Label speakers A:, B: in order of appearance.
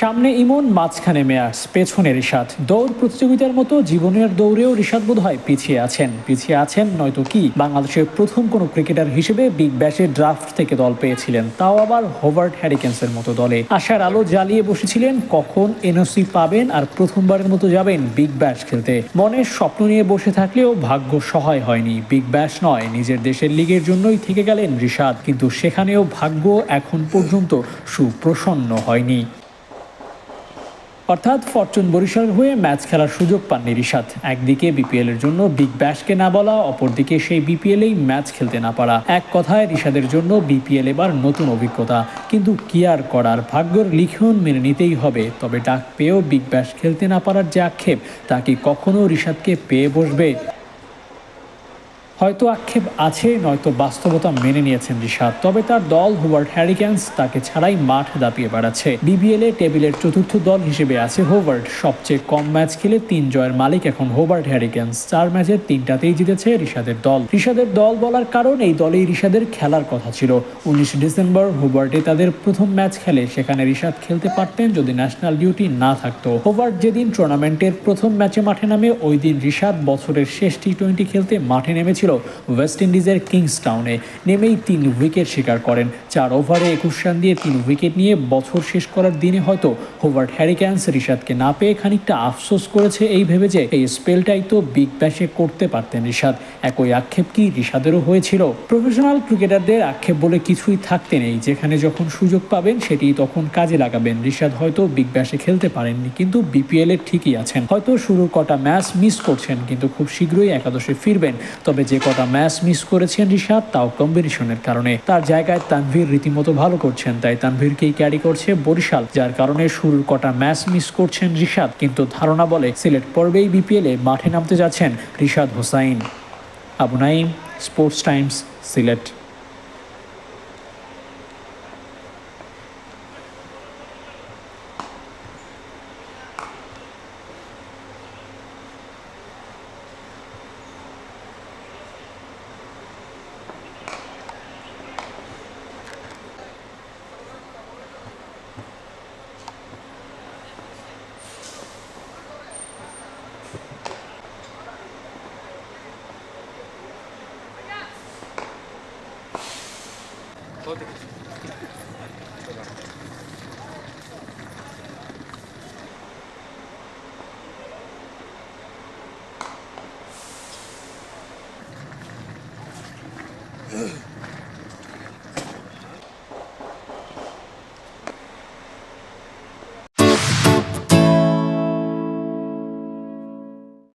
A: সামনে ইমন, মাঝখানে মেয়ার্স পেছনে রিশাদ। দৌড় প্রতিযোগিতার মতো জীবনের দৌড়েও রিশাদ বোধ হয় পিছিয়ে আছেন। পিছিয়ে আছেন নয়তো কি? বাংলাদেশের প্রথম কোনো ক্রিকেটার হিসেবে বিগ ব্যাশের ড্রাফট থেকে দল পেয়েছিলেন। তাও আবার হোভার্ড হ্যারিকেন্সের মতো দলে। আশার আলো জ্বালিয়ে বসেছিলেন, কখন এনওসি পাবেন আর প্রথমবারের মতো যাবেন বিগ ব্যাশ খেলতে। মনের স্বপ্ন নিয়ে বসে থাকলেও ভাগ্য সহায় হয়নি। বিগ ব্যাশ নয়, নিজের দেশের লিগের জন্যই থেকে গেলেন রিশাদ। কিন্তু সেখানেও ভাগ্য এখন পর্যন্ত সুপ্রসন্ন হয়নি। অর্থাৎ ফরচুন বরিশাল হয়ে ম্যাচ খেলার সুযোগ পাননি রিশাদ। একদিকে বিপিএল এর জন্য বিগ ব্যাশকে না বলা, অপরদিকে সেই বিপিএল এই ম্যাচ খেলতে না পারা। এক কথায়, রিশাদের জন্য বিপিএল এবার নতুন অভিজ্ঞতা। কিন্তু কি আর করার, ভাগ্যর লিখন মেনে নিতেই হবে। তবে ডাক পেয়েও বিগ ব্যাশ খেলতে না পারার যে আক্ষেপ, তা কি কখনো রিশাদকে পেয়ে বসবে? হয়তো আক্ষেপ আছে, নয়তো বাস্তবতা মেনে নিয়েছেন রিশাদ তবে তার দল হোভার্ড হ্যারিকেন্স তাকে ছাড়াই মাঠ দাপিয়ে বেড়াচ্ছে। বিবিএল এ টেবিলের চতুর্থ দল হিসেবে আছে হোভার্ড সবচেয়ে কম ম্যাচ খেলে তিন জয়ের মালিক এখন হোভার্ড হ্যারিকেন্স চার ম্যাচের তিনটাতেই জিতেছে রিশাদের দল। রিশাদের দল বলার কারণ, এই দলেই রিশাদের খেলার কথা ছিল। উনিশ ডিসেম্বর হোভার্ডে তাদের প্রথম ম্যাচ খেলে, সেখানে রিশাদ খেলতে পারতেন যদি ন্যাশনাল ডিউটি না থাকতো। হোভার্ড যেদিন টুর্নামেন্টের প্রথম ম্যাচে মাঠে নামে, ওই দিন রিশাদ বছরের শেষ টি টোয়েন্টি খেলতে মাঠে নেমেছিল। ওয়েস্ট ইন্ডিজের কিংস টাউনে নেমেই তিন উইকেট শিকার করেন। চার ওভারে একুশ রান দিয়ে তিন উইকেট নিয়ে বছর শেষ করার দিনে হয়তো হোভার্ড হ্যারিক্যান্স রিশাদকে না পেয়ে খানিকটা আফসোস করেছে এই ভেবে যে এই স্পেলটাই তো বিগ ব্যাশে করতে পারতেন রিশাদ। একই আক্ষেপ কি রিশাদেরও হয়েছিল? প্রফেশনাল ক্রিকেটারদের আক্ষেপ বলে কিছুই থাকতে নেই। যেখানে যখন সুযোগ পাবেন, সেটি তখন কাজে লাগাবেন। রিশাদ হয়তো বিগ ব্যাশে খেলতে পারেননি, কিন্তু বিপিএল এর ঠিকই আছেন। হয়তো শুরুর কটা ম্যাচ মিস করছেন, কিন্তু খুব শীঘ্রই একাদশে ফিরবেন। তবে যে কটা ম্যাচ মিস করেছেন ঋষাদ তাও কম্বিনেশনের কারণে। তার জায়গায় তানভীর রীতিমতো ভালো করছেন, তাই তানভীরকেই ক্যারি করছে বরিশাল, যার কারণে শুরুর কটা ম্যাচ মিস করছেন ঋষাদ কিন্তু ধারণা বলে, সিলেট পর্বেই বিপিএল মাঠে নামতে যাচ্ছেন Rishad Hossain. Abu Naim sports times Sylhet.
B: 通って。Ugh.